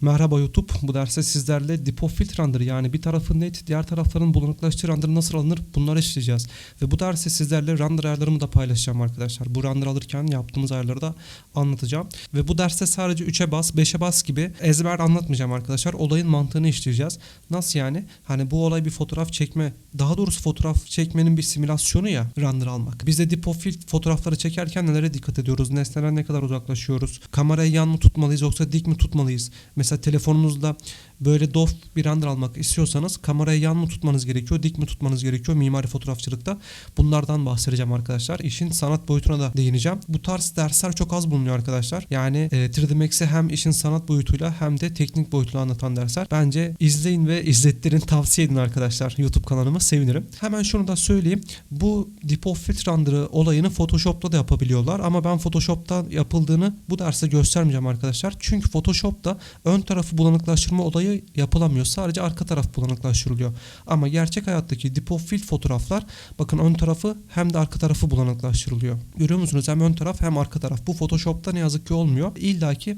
Merhaba YouTube. Bu derste sizlerle Dip of Field Render yani bir tarafı net, diğer tarafların bulanıklaştığı render nasıl alınır bunları işleyeceğiz. Ve bu derste sizlerle render ayarlarımı da paylaşacağım arkadaşlar. Bu render alırken yaptığımız ayarları da anlatacağım. Ve bu derste sadece 3'e bas, 5'e bas gibi ezber anlatmayacağım arkadaşlar. Olayın mantığını işleyeceğiz. Nasıl yani? Hani bu olay bir fotoğraf çekme, daha doğrusu fotoğraf çekmenin bir simülasyonu ya render almak. Biz de Dip of Field fotoğrafları çekerken nelere dikkat ediyoruz? Nesnelere ne kadar uzaklaşıyoruz? Kamerayı yan mı tutmalıyız yoksa dik mi tutmalıyız? Mesela telefonunuzda böyle dof bir render almak istiyorsanız kamerayı yan mı tutmanız gerekiyor, dik mi tutmanız gerekiyor mimari fotoğrafçılıkta. Bunlardan bahsedeceğim arkadaşlar. İşin sanat boyutuna da değineceğim. Bu tarz dersler çok az bulunuyor arkadaşlar. Yani e, 3D Max'i hem işin sanat boyutuyla hem de teknik boyutuyla anlatan dersler. Bence izleyin ve izlettirin, tavsiye edin arkadaşlar. YouTube kanalıma sevinirim. Hemen şunu da söyleyeyim. Bu Dip of Field render'ı olayını Photoshop'ta da yapabiliyorlar ama ben Photoshop'ta yapıldığını bu derste göstermeyeceğim arkadaşlar. Çünkü Photoshop'ta ön tarafı bulanıklaştırma olayı yapılamıyor. Sadece arka taraf bulanıklaştırılıyor. Ama gerçek hayattaki Dip of Field fotoğraflar bakın ön tarafı hem de arka tarafı bulanıklaştırılıyor. Görüyor musunuz? Hem ön taraf hem arka taraf. Bu Photoshop'ta ne yazık ki olmuyor. İlla ki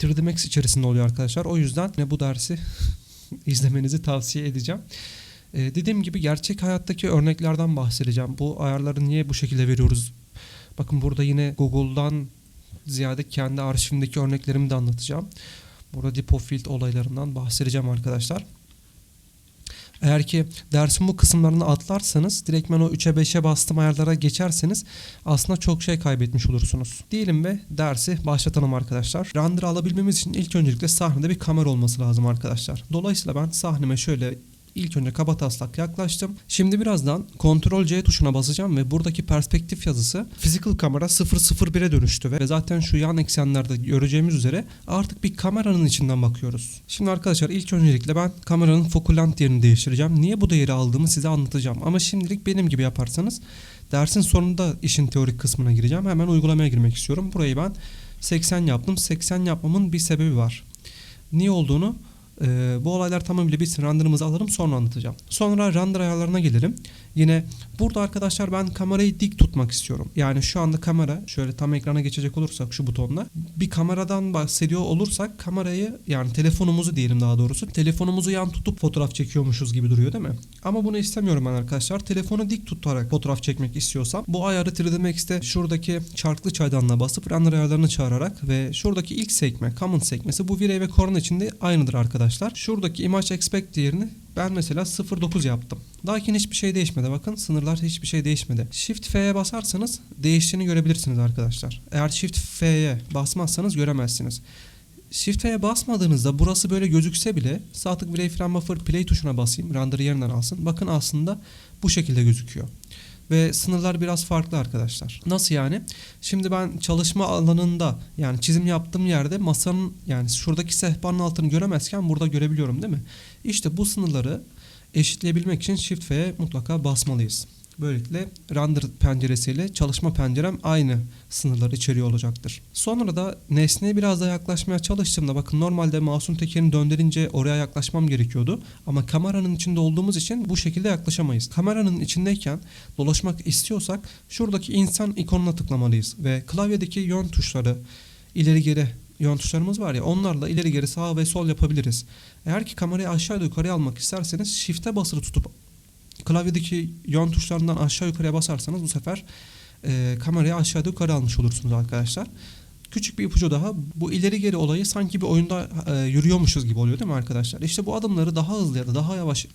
3D Max içerisinde oluyor arkadaşlar. O yüzden ne bu dersi izlemenizi tavsiye edeceğim. Ee, dediğim gibi gerçek hayattaki örneklerden bahsedeceğim. Bu ayarları niye bu şekilde veriyoruz? Bakın burada yine Google'dan ziyade kendi arşivimdeki örneklerimi de anlatacağım. Burada Dip of Field olaylarından bahsedeceğim arkadaşlar. Eğer ki dersin bu kısımlarını atlarsanız direktmen o 3'e 5'e bastım ayarlara geçerseniz aslında çok şey kaybetmiş olursunuz. Diyelim ve dersi başlatalım arkadaşlar. Render alabilmemiz için ilk öncelikle sahnede bir kamera olması lazım arkadaşlar. Dolayısıyla ben sahneme şöyle İlk önce kaba taslak yaklaştım. Şimdi birazdan Ctrl C tuşuna basacağım ve buradaki perspektif yazısı physical kamera 001'e dönüştü ve zaten şu yan eksenlerde göreceğimiz üzere artık bir kameranın içinden bakıyoruz. Şimdi arkadaşlar ilk öncelikle ben kameranın length yerini değiştireceğim. Niye bu değeri aldığımı size anlatacağım. Ama şimdilik benim gibi yaparsanız dersin sonunda işin teorik kısmına gireceğim. Hemen uygulamaya girmek istiyorum. Burayı ben 80 yaptım. 80 yapmamın bir sebebi var. Niye olduğunu ee, bu olaylar tamamıyla bitsin renderımızı alırım sonra anlatacağım. Sonra render ayarlarına gelelim. Yine burada arkadaşlar ben kamerayı dik tutmak istiyorum. Yani şu anda kamera şöyle tam ekrana geçecek olursak şu butonla bir kameradan bahsediyor olursak kamerayı yani telefonumuzu diyelim daha doğrusu telefonumuzu yan tutup fotoğraf çekiyormuşuz gibi duruyor değil mi? Ama bunu istemiyorum ben arkadaşlar. Telefonu dik tutarak fotoğraf çekmek istiyorsam bu ayarı 3D Max'te şuradaki çarklı çaydanla basıp render ayarlarını çağırarak ve şuradaki ilk sekme common sekmesi bu V-Ray ve Corona içinde aynıdır arkadaşlar. Şuradaki Image Expect değerini ben mesela 0.9 yaptım. Lakin hiçbir şey değişmedi. Bakın sınırlar hiçbir şey değişmedi. Shift F'ye basarsanız değiştiğini görebilirsiniz arkadaşlar. Eğer Shift F'ye basmazsanız göremezsiniz. Shift F'ye basmadığınızda burası böyle gözükse bile sağ tık Wireframe Buffer Play tuşuna basayım. Render'ı yerinden alsın. Bakın aslında bu şekilde gözüküyor. Ve sınırlar biraz farklı arkadaşlar. Nasıl yani? Şimdi ben çalışma alanında yani çizim yaptığım yerde masanın yani şuradaki sehpanın altını göremezken burada görebiliyorum değil mi? İşte bu sınırları eşitleyebilmek için Shift F'ye mutlaka basmalıyız. Böylelikle render penceresiyle çalışma pencerem aynı sınırları içeriyor olacaktır. Sonra da nesneye biraz daha yaklaşmaya çalıştığımda bakın normalde mouse'un tekerini döndürünce oraya yaklaşmam gerekiyordu. Ama kameranın içinde olduğumuz için bu şekilde yaklaşamayız. Kameranın içindeyken dolaşmak istiyorsak şuradaki insan ikonuna tıklamalıyız. Ve klavyedeki yön tuşları ileri geri yön tuşlarımız var ya onlarla ileri geri sağ ve sol yapabiliriz. Eğer ki kamerayı aşağı yukarıya almak isterseniz shift'e basılı tutup klavyedeki yön tuşlarından aşağı yukarıya basarsanız bu sefer e, kamerayı aşağı yukarı almış olursunuz arkadaşlar. Küçük bir ipucu daha. Bu ileri geri olayı sanki bir oyunda e, yürüyormuşuz gibi oluyor değil mi arkadaşlar? İşte bu adımları daha hızlı ya da daha yavaş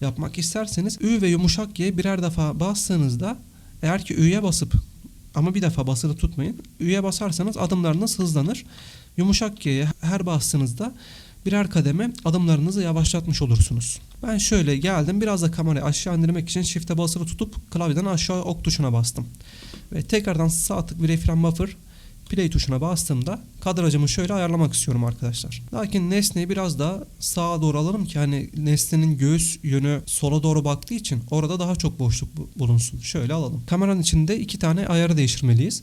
yapmak isterseniz Ü ve yumuşak G birer defa bastığınızda eğer ki Ü'ye basıp ama bir defa basılı tutmayın. Ü'ye basarsanız adımlarınız hızlanır. Yumuşak G'ye her bastığınızda birer kademe adımlarınızı yavaşlatmış olursunuz. Ben şöyle geldim biraz da kamerayı aşağı indirmek için shift'e basılı tutup klavyeden aşağı ok tuşuna bastım. Ve tekrardan sağ tık Wireframe Buffer play tuşuna bastığımda kadrajımı şöyle ayarlamak istiyorum arkadaşlar. Lakin nesneyi biraz daha sağa doğru alalım ki hani nesnenin göğüs yönü sola doğru baktığı için orada daha çok boşluk bulunsun. Şöyle alalım. Kameranın içinde iki tane ayarı değiştirmeliyiz.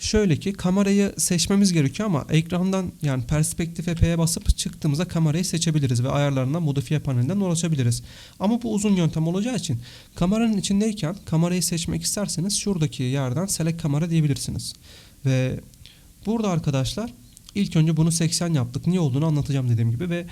Şöyle ki kamerayı seçmemiz gerekiyor ama ekrandan yani perspektif P'ye basıp çıktığımızda kamerayı seçebiliriz ve ayarlarına modifiye panelinden ulaşabiliriz. Ama bu uzun yöntem olacağı için kameranın içindeyken kamerayı seçmek isterseniz şuradaki yerden select kamera diyebilirsiniz. Ve burada arkadaşlar İlk önce bunu 80 yaptık. Niye olduğunu anlatacağım dediğim gibi ve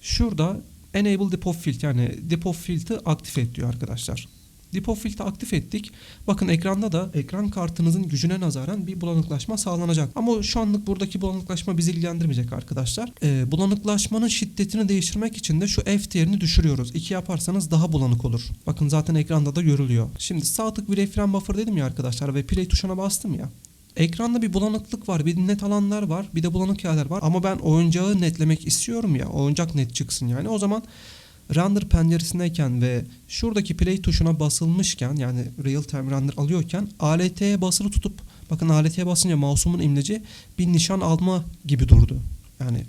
şurada Enable Dip of Field yani Dip of aktif et diyor arkadaşlar. Dip of Field'ı aktif ettik. Bakın ekranda da ekran kartınızın gücüne nazaran bir bulanıklaşma sağlanacak. Ama şu anlık buradaki bulanıklaşma bizi ilgilendirmeyecek arkadaşlar. Ee, bulanıklaşmanın şiddetini değiştirmek için de şu F değerini düşürüyoruz. 2 yaparsanız daha bulanık olur. Bakın zaten ekranda da görülüyor. Şimdi sağ tık bir fren buffer dedim ya arkadaşlar ve play tuşuna bastım ya. Ekranda bir bulanıklık var, bir net alanlar var, bir de bulanık yerler var. Ama ben oyuncağı netlemek istiyorum ya, oyuncak net çıksın yani. O zaman render penceresindeyken ve şuradaki play tuşuna basılmışken yani real time render alıyorken ALT'ye basılı tutup bakın ALT'ye basınca mouse'umun imleci bir nişan alma gibi durdu. Yani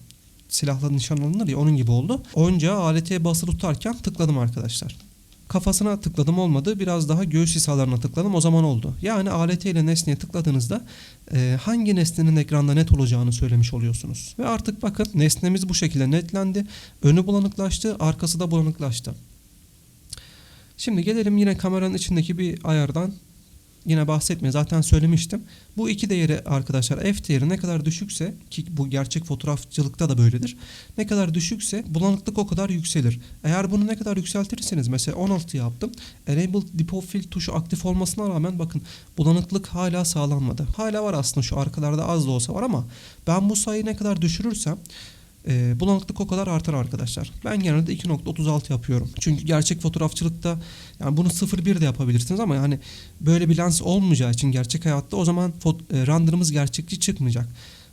silahla nişan alınır ya onun gibi oldu. Oyuncağı ALT'ye basılı tutarken tıkladım arkadaşlar. Kafasına tıkladım olmadı. Biraz daha göğüs hizalarına tıkladım o zaman oldu. Yani ALT ile nesneye tıkladığınızda e, hangi nesnenin ekranda net olacağını söylemiş oluyorsunuz. Ve artık bakın nesnemiz bu şekilde netlendi. Önü bulanıklaştı, arkası da bulanıklaştı. Şimdi gelelim yine kameranın içindeki bir ayardan. Yine bahsetmeye zaten söylemiştim. Bu iki değeri arkadaşlar f değeri ne kadar düşükse ki bu gerçek fotoğrafçılıkta da böyledir. Ne kadar düşükse bulanıklık o kadar yükselir. Eğer bunu ne kadar yükseltirseniz mesela 16 yaptım. Enable Field tuşu aktif olmasına rağmen bakın bulanıklık hala sağlanmadı. Hala var aslında şu arkalarda az da olsa var ama ben bu sayıyı ne kadar düşürürsem e, bulanıklık o kadar artar arkadaşlar. Ben genelde 2.36 yapıyorum. Çünkü gerçek fotoğrafçılıkta yani bunu 0.1 de yapabilirsiniz ama yani böyle bir lens olmayacağı için gerçek hayatta o zaman e, renderımız gerçekçi çıkmayacak.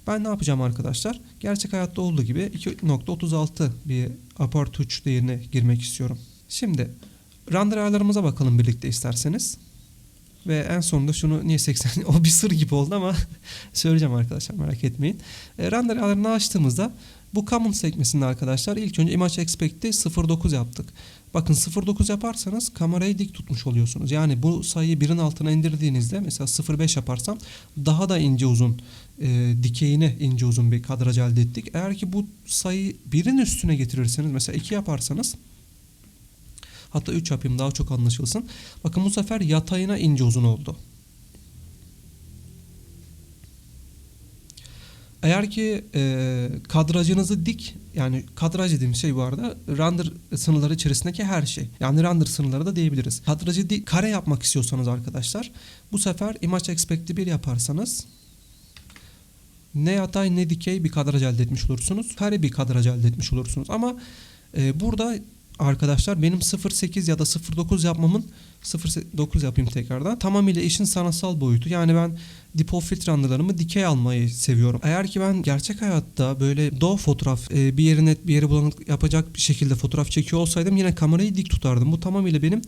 Ben ne yapacağım arkadaşlar? Gerçek hayatta olduğu gibi 2.36 bir aperture değerine girmek istiyorum. Şimdi render ayarlarımıza bakalım birlikte isterseniz. Ve en sonunda şunu niye 80 o bir sır gibi oldu ama söyleyeceğim arkadaşlar merak etmeyin. E, render ayarlarını açtığımızda bu common sekmesinde arkadaşlar ilk önce image expect'i 0.9 yaptık. Bakın 0.9 yaparsanız kamerayı dik tutmuş oluyorsunuz. Yani bu sayıyı birin altına indirdiğinizde mesela 0.5 yaparsam daha da ince uzun e, dikeyine ince uzun bir kadraj elde ettik. Eğer ki bu sayıyı birin üstüne getirirseniz mesela 2 yaparsanız hatta 3 yapayım daha çok anlaşılsın. Bakın bu sefer yatayına ince uzun oldu. Eğer ki e, kadrajınızı dik yani kadraj dediğim şey bu arada render sınırları içerisindeki her şey. Yani render sınırları da diyebiliriz. Kadrajı dik, kare yapmak istiyorsanız arkadaşlar bu sefer image expect'i 1 yaparsanız ne yatay ne dikey bir kadraj elde etmiş olursunuz. Kare bir kadraj elde etmiş olursunuz. Ama e, burada arkadaşlar benim 0.8 ya da 0.9 yapmamın 0.9 yapayım tekrardan. Tamamıyla işin sanatsal boyutu. Yani ben dip of field renderlarımı dikey almayı seviyorum. Eğer ki ben gerçek hayatta böyle doğal fotoğraf e, bir yeri net bir yeri bulanık yapacak bir şekilde fotoğraf çekiyor olsaydım yine kamerayı dik tutardım. Bu tamamıyla benim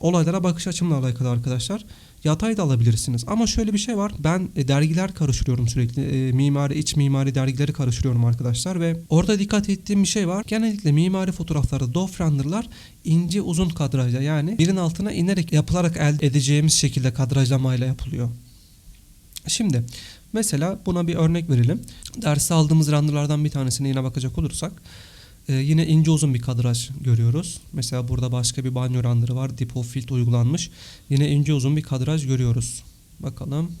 olaylara bakış açımla alakalı arkadaşlar. Yatay da alabilirsiniz. Ama şöyle bir şey var. Ben e, dergiler karıştırıyorum sürekli. E, mimari, iç mimari dergileri karıştırıyorum arkadaşlar ve orada dikkat ettiğim bir şey var. Genellikle mimari fotoğraflarda doff renderlar ince uzun kadrajla yani birin altına inerek yapılarak elde edeceğimiz şekilde kadrajlamayla yapılıyor. Şimdi mesela buna bir örnek verelim. Derste aldığımız renderlardan bir tanesine yine bakacak olursak ee, yine ince uzun bir kadraj görüyoruz. Mesela burada başka bir banyo renderı var. Dip of field uygulanmış. Yine ince uzun bir kadraj görüyoruz. Bakalım.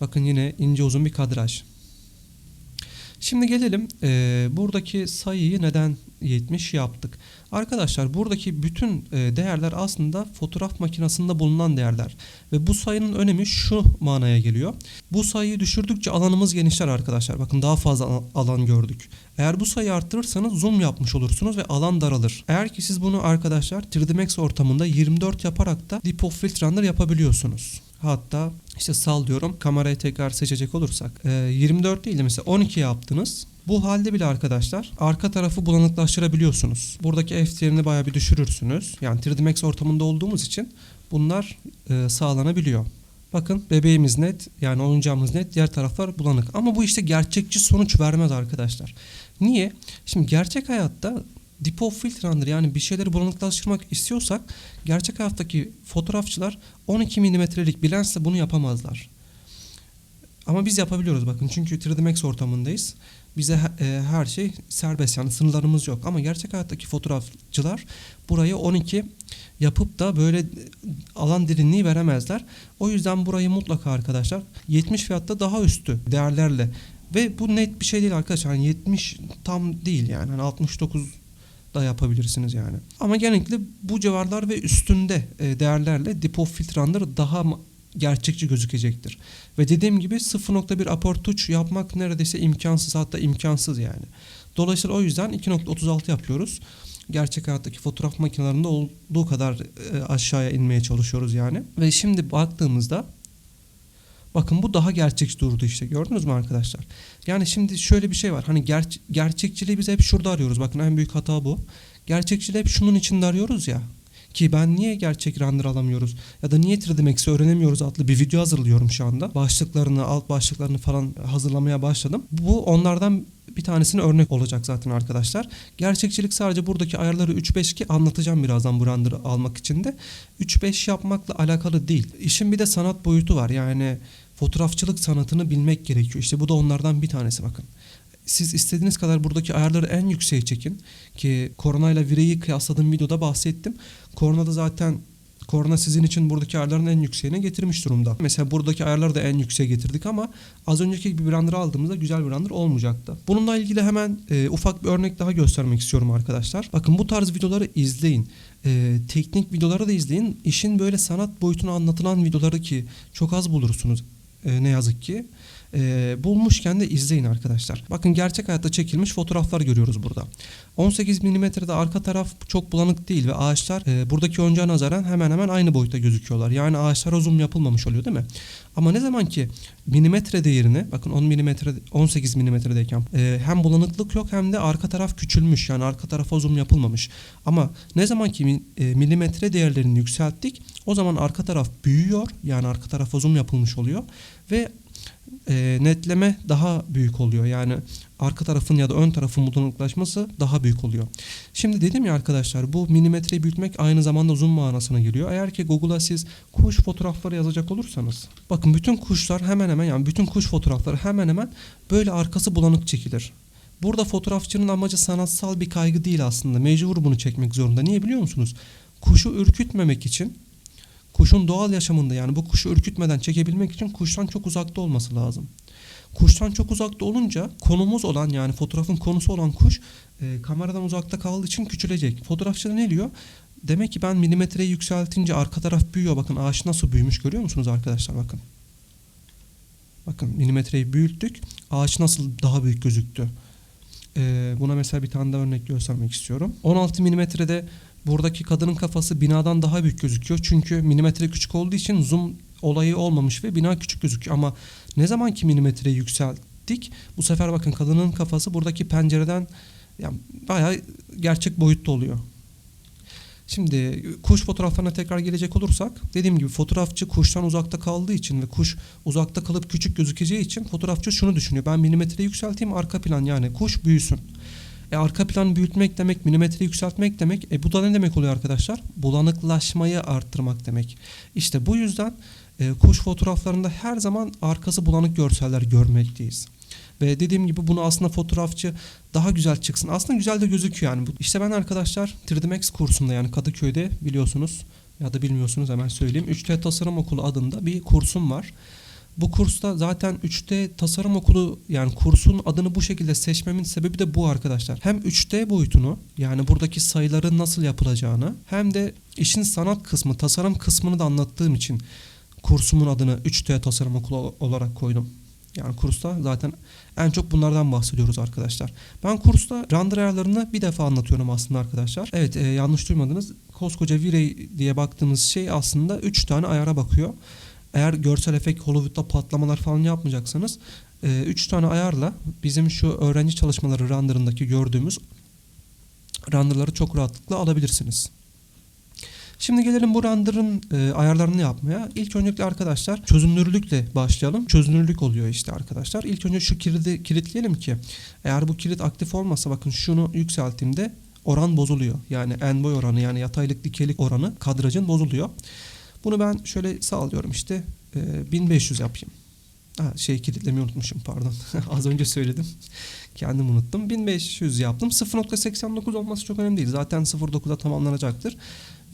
Bakın yine ince uzun bir kadraj. Şimdi gelelim e, buradaki sayıyı neden 70 yaptık. Arkadaşlar buradaki bütün e, değerler aslında fotoğraf makinesinde bulunan değerler. Ve bu sayının önemi şu manaya geliyor. Bu sayıyı düşürdükçe alanımız genişler arkadaşlar. Bakın daha fazla alan gördük. Eğer bu sayıyı arttırırsanız zoom yapmış olursunuz ve alan daralır. Eğer ki siz bunu arkadaşlar 3D Max ortamında 24 yaparak da Deep of Field Render yapabiliyorsunuz. Hatta işte sal diyorum kamerayı tekrar seçecek olursak e, 24 değil de mesela 12 yaptınız. Bu halde bile arkadaşlar arka tarafı bulanıklaştırabiliyorsunuz. Buradaki f değerini bayağı bir düşürürsünüz. Yani 3D Max ortamında olduğumuz için bunlar e, sağlanabiliyor. Bakın bebeğimiz net yani oyuncağımız net diğer taraflar bulanık. Ama bu işte gerçekçi sonuç vermez arkadaşlar. Niye? Şimdi gerçek hayatta Deep of Field Render yani bir şeyleri bulanıklaştırmak istiyorsak gerçek hayattaki fotoğrafçılar 12 milimetrelik bir lensle bunu yapamazlar. Ama biz yapabiliyoruz bakın çünkü 3D Max ortamındayız. Bize e, her şey serbest yani sınırlarımız yok. Ama gerçek hayattaki fotoğrafçılar burayı 12 yapıp da böyle alan derinliği veremezler. O yüzden burayı mutlaka arkadaşlar 70 fiyatta daha üstü değerlerle Ve bu net bir şey değil arkadaşlar. Yani 70 tam değil yani. Hani 69 da yapabilirsiniz yani. Ama genellikle bu civarlar ve üstünde e, değerlerle Filter Render daha gerçekçi gözükecektir. Ve dediğim gibi 0.1 apertuç yapmak neredeyse imkansız hatta imkansız yani. Dolayısıyla o yüzden 2.36 yapıyoruz. Gerçek hayattaki fotoğraf makinelerinde olduğu kadar e, aşağıya inmeye çalışıyoruz yani. Ve şimdi baktığımızda bakın bu daha gerçekçi durdu işte gördünüz mü arkadaşlar? Yani şimdi şöyle bir şey var. Hani ger- gerçekçiliği biz hep şurada arıyoruz. Bakın en büyük hata bu. Gerçekçiliği hep şunun içinde arıyoruz ya. Ki ben niye gerçek render alamıyoruz ya da niye 3D Max'i öğrenemiyoruz adlı bir video hazırlıyorum şu anda. Başlıklarını, alt başlıklarını falan hazırlamaya başladım. Bu onlardan bir tanesine örnek olacak zaten arkadaşlar. Gerçekçilik sadece buradaki ayarları 3-5 ki anlatacağım birazdan bu render'ı almak için de. 3-5 yapmakla alakalı değil. İşin bir de sanat boyutu var. Yani fotoğrafçılık sanatını bilmek gerekiyor. İşte bu da onlardan bir tanesi bakın. Siz istediğiniz kadar buradaki ayarları en yükseğe çekin. Ki Korona ile Vire'yi kıyasladığım videoda bahsettim. Korona'da zaten Korona sizin için buradaki ayarların en yükseğine getirmiş durumda. Mesela buradaki ayarları da en yükseğe getirdik ama az önceki gibi bir render aldığımızda güzel bir render olmayacaktı. Bununla ilgili hemen e, ufak bir örnek daha göstermek istiyorum arkadaşlar. Bakın bu tarz videoları izleyin. E, teknik videoları da izleyin. İşin böyle sanat boyutunu anlatılan videoları ki çok az bulursunuz e, ne yazık ki. E, bulmuşken de izleyin arkadaşlar. Bakın gerçek hayatta çekilmiş fotoğraflar görüyoruz burada. 18 milimetrede arka taraf çok bulanık değil ve ağaçlar e, buradaki oyuncağa nazaran hemen hemen aynı boyutta gözüküyorlar. Yani ağaçlara zoom yapılmamış oluyor değil mi? Ama ne zaman ki milimetre değerini bakın 10 milimetre 18 milimetredeyken e, hem bulanıklık yok hem de arka taraf küçülmüş. Yani arka tarafa zoom yapılmamış. Ama ne zaman ki e, milimetre değerlerini yükselttik o zaman arka taraf büyüyor. Yani arka tarafa zoom yapılmış oluyor ve e, netleme daha büyük oluyor. Yani arka tarafın ya da ön tarafın bulanıklaşması daha büyük oluyor. Şimdi dedim ya arkadaşlar bu milimetreyi büyütmek aynı zamanda zoom manasına geliyor. Eğer ki Google'a siz kuş fotoğrafları yazacak olursanız bakın bütün kuşlar hemen hemen yani bütün kuş fotoğrafları hemen hemen böyle arkası bulanık çekilir. Burada fotoğrafçının amacı sanatsal bir kaygı değil aslında. Mecbur bunu çekmek zorunda. Niye biliyor musunuz? Kuşu ürkütmemek için kuşun doğal yaşamında yani bu kuşu ürkütmeden çekebilmek için kuştan çok uzakta olması lazım. Kuştan çok uzakta olunca konumuz olan yani fotoğrafın konusu olan kuş e, kameradan uzakta kaldığı için küçülecek. Fotoğrafçı da ne diyor? Demek ki ben milimetreyi yükseltince arka taraf büyüyor. Bakın ağaç nasıl büyümüş görüyor musunuz arkadaşlar bakın. Bakın milimetreyi büyüttük. Ağaç nasıl daha büyük gözüktü. E, buna mesela bir tane daha örnek göstermek istiyorum. 16 milimetrede buradaki kadının kafası binadan daha büyük gözüküyor. Çünkü milimetre küçük olduğu için zoom olayı olmamış ve bina küçük gözüküyor. Ama ne zaman ki milimetreyi yükselttik bu sefer bakın kadının kafası buradaki pencereden yani bayağı gerçek boyutta oluyor. Şimdi kuş fotoğraflarına tekrar gelecek olursak dediğim gibi fotoğrafçı kuştan uzakta kaldığı için ve kuş uzakta kalıp küçük gözükeceği için fotoğrafçı şunu düşünüyor. Ben milimetreyi yükselteyim arka plan yani kuş büyüsün. E arka planı büyütmek demek, milimetreyi yükseltmek demek. E bu da ne demek oluyor arkadaşlar? Bulanıklaşmayı arttırmak demek. İşte bu yüzden e, kuş fotoğraflarında her zaman arkası bulanık görseller görmekteyiz. Ve dediğim gibi bunu aslında fotoğrafçı daha güzel çıksın. Aslında güzel de gözüküyor yani. İşte ben arkadaşlar 3D Max kursunda yani Kadıköy'de biliyorsunuz ya da bilmiyorsunuz hemen söyleyeyim. 3D Tasarım Okulu adında bir kursum var. Bu kursta zaten 3D tasarım okulu yani kursun adını bu şekilde seçmemin sebebi de bu arkadaşlar. Hem 3D boyutunu yani buradaki sayıların nasıl yapılacağını hem de işin sanat kısmı, tasarım kısmını da anlattığım için kursumun adını 3D tasarım okulu olarak koydum. Yani kursta zaten en çok bunlardan bahsediyoruz arkadaşlar. Ben kursta render ayarlarını bir defa anlatıyorum aslında arkadaşlar. Evet e, yanlış duymadınız. Koskoca V-Ray diye baktığımız şey aslında 3 tane ayara bakıyor. Eğer görsel efekt Hollywood'da patlamalar falan yapmayacaksanız 3 tane ayarla bizim şu öğrenci çalışmaları renderındaki gördüğümüz renderları çok rahatlıkla alabilirsiniz. Şimdi gelelim bu render'ın e, ayarlarını yapmaya. İlk öncelikle arkadaşlar çözünürlükle başlayalım. Çözünürlük oluyor işte arkadaşlar. İlk önce şu kilidi kilitleyelim ki eğer bu kilit aktif olmasa bakın şunu yükselttiğimde oran bozuluyor. Yani en boy oranı yani yataylık dikeylik oranı kadrajın bozuluyor. Bunu ben şöyle sağlıyorum işte e, 1500 yapayım. Ha, şey kilitlemeyi unutmuşum pardon. Az önce söyledim. Kendim unuttum. 1500 yaptım. 0.89 olması çok önemli değil. Zaten 0.9'a tamamlanacaktır.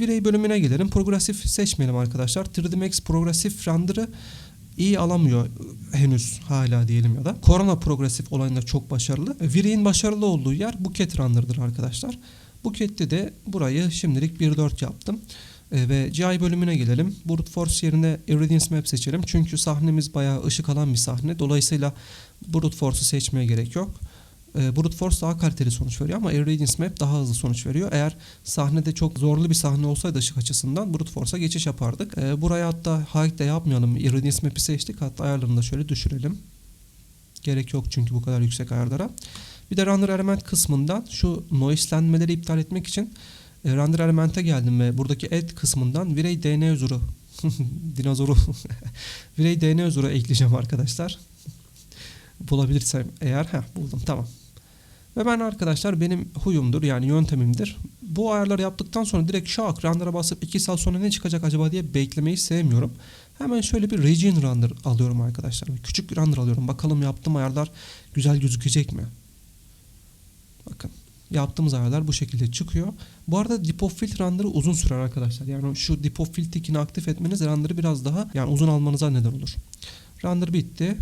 Virey bölümüne gelelim. Progresif seçmeyelim arkadaşlar. 3D Max Progresif Render'ı iyi alamıyor henüz hala diyelim ya da. Korona progresif olayında çok başarılı. Virey'in başarılı olduğu yer Buket Runner'dır arkadaşlar. Buket'te de burayı şimdilik 1.4 yaptım. E, ve GI bölümüne gelelim. Brute Force yerine Irradiance Map seçelim. Çünkü sahnemiz bayağı ışık alan bir sahne. Dolayısıyla Brute Force'u seçmeye gerek yok. E, Brute Force daha kaliteli sonuç veriyor ama Irradiance Map daha hızlı sonuç veriyor. Eğer sahnede çok zorlu bir sahne olsaydı ışık açısından Brute Force'a geçiş yapardık. E, buraya hatta hide de yapmayalım. Irradiance Map'i seçtik. Hatta ayarlarını da şöyle düşürelim. Gerek yok çünkü bu kadar yüksek ayarlara. Bir de render element kısmından şu noiselenmeleri iptal etmek için e, render elemente geldim ve buradaki add kısmından Virey DN özürü dinozoru Virey DN özürü ekleyeceğim arkadaşlar. Bulabilirsem eğer heh, buldum tamam. Ve ben arkadaşlar benim huyumdur yani yöntemimdir. Bu ayarları yaptıktan sonra direkt şak render'a basıp 2 saat sonra ne çıkacak acaba diye beklemeyi sevmiyorum. Hemen şöyle bir region render alıyorum arkadaşlar. Küçük bir render alıyorum. Bakalım yaptığım ayarlar güzel gözükecek mi? Bakın yaptığımız ayarlar bu şekilde çıkıyor. Bu arada dip of field render'ı uzun sürer arkadaşlar. Yani şu dip of field tikini aktif etmeniz render'ı biraz daha yani uzun almanıza neden olur. Render bitti.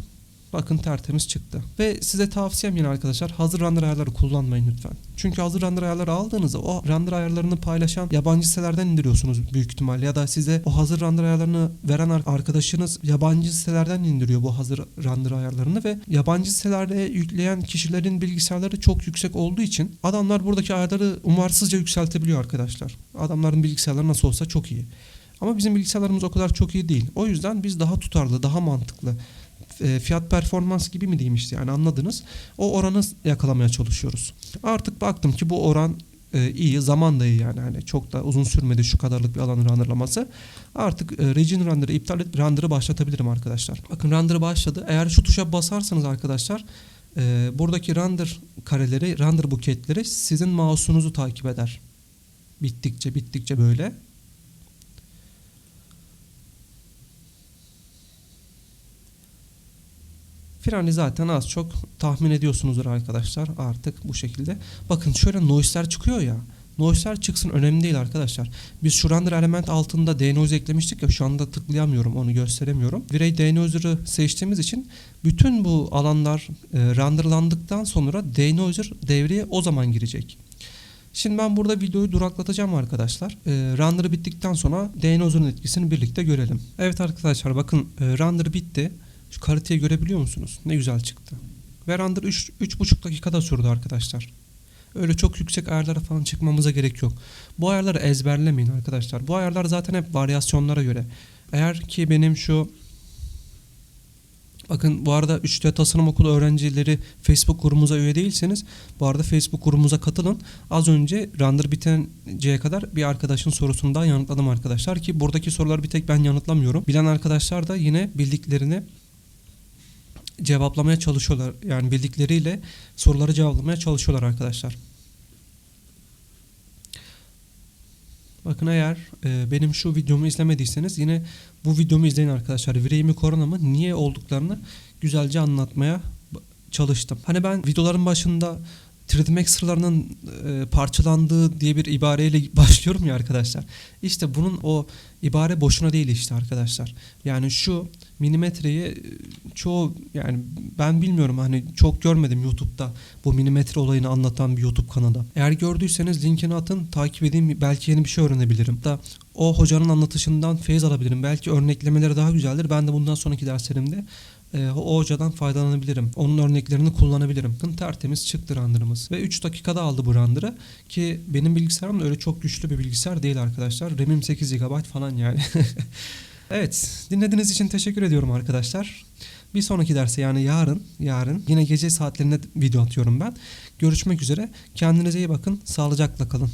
Bakın tertemiz çıktı. Ve size tavsiyem yine arkadaşlar hazır render ayarları kullanmayın lütfen. Çünkü hazır render ayarları aldığınızda o render ayarlarını paylaşan yabancı sitelerden indiriyorsunuz büyük ihtimal. Ya da size o hazır render ayarlarını veren ar- arkadaşınız yabancı sitelerden indiriyor bu hazır render ayarlarını ve yabancı sitelerde yükleyen kişilerin bilgisayarları çok yüksek olduğu için adamlar buradaki ayarları umarsızca yükseltebiliyor arkadaşlar. Adamların bilgisayarları nasıl olsa çok iyi. Ama bizim bilgisayarlarımız o kadar çok iyi değil. O yüzden biz daha tutarlı, daha mantıklı fiyat performans gibi mi diyeyim işte yani anladınız. O oranı yakalamaya çalışıyoruz. Artık baktım ki bu oran e, iyi, zaman da iyi yani hani çok da uzun sürmedi şu kadarlık bir alanın renderlaması. Artık e, region render'ı iptal et, render'ı başlatabilirim arkadaşlar. Bakın render başladı. Eğer şu tuşa basarsanız arkadaşlar e, buradaki render kareleri, render buketleri sizin mouse'unuzu takip eder. Bittikçe bittikçe böyle. Freni zaten az çok tahmin ediyorsunuzdur arkadaşlar artık bu şekilde. Bakın şöyle noise'ler çıkıyor ya. Noise'ler çıksın önemli değil arkadaşlar. Biz şu render element altında denoise eklemiştik ya şu anda tıklayamıyorum onu gösteremiyorum. Virey denoiser'ı seçtiğimiz için bütün bu alanlar e, renderlandıktan sonra denoiser devreye o zaman girecek. Şimdi ben burada videoyu duraklatacağım arkadaşlar. E, render bittikten sonra denoiser'ın etkisini birlikte görelim. Evet arkadaşlar bakın e, render bitti. Şu kaliteyi görebiliyor musunuz? Ne güzel çıktı. Ve render 3 3,5 dakikada sürdü arkadaşlar. Öyle çok yüksek ayarlara falan çıkmamıza gerek yok. Bu ayarları ezberlemeyin arkadaşlar. Bu ayarlar zaten hep varyasyonlara göre. Eğer ki benim şu Bakın bu arada 3D Tasarım Okulu öğrencileri Facebook grubumuza üye değilseniz bu arada Facebook grubumuza katılın. Az önce render bitinceye kadar bir arkadaşın sorusunu daha yanıtladım arkadaşlar ki buradaki soruları bir tek ben yanıtlamıyorum. Bilen arkadaşlar da yine bildiklerini cevaplamaya çalışıyorlar. Yani bildikleriyle soruları cevaplamaya çalışıyorlar arkadaşlar. Bakın eğer e, benim şu videomu izlemediyseniz yine bu videomu izleyin arkadaşlar. Virey mi korona mı niye olduklarını güzelce anlatmaya çalıştım. Hani ben videoların başında 3D Max sırlarının e, parçalandığı diye bir ibareyle başlıyorum ya arkadaşlar. İşte bunun o ibare boşuna değil işte arkadaşlar. Yani şu milimetreyi e, çoğu yani ben bilmiyorum hani çok görmedim YouTube'da bu milimetre olayını anlatan bir YouTube kanalı. Eğer gördüyseniz linkini atın takip edeyim belki yeni bir şey öğrenebilirim. Da o hocanın anlatışından feyiz alabilirim. Belki örneklemeleri daha güzeldir. Ben de bundan sonraki derslerimde e, o hocadan faydalanabilirim. Onun örneklerini kullanabilirim. Tertemiz çıktı renderımız. Ve 3 dakikada aldı bu render'ı. Ki benim bilgisayarım da öyle çok güçlü bir bilgisayar değil arkadaşlar. RAM'im 8 GB falan yani. evet dinlediğiniz için teşekkür ediyorum arkadaşlar. Bir sonraki derse yani yarın yarın yine gece saatlerinde video atıyorum ben. Görüşmek üzere. Kendinize iyi bakın. Sağlıcakla kalın.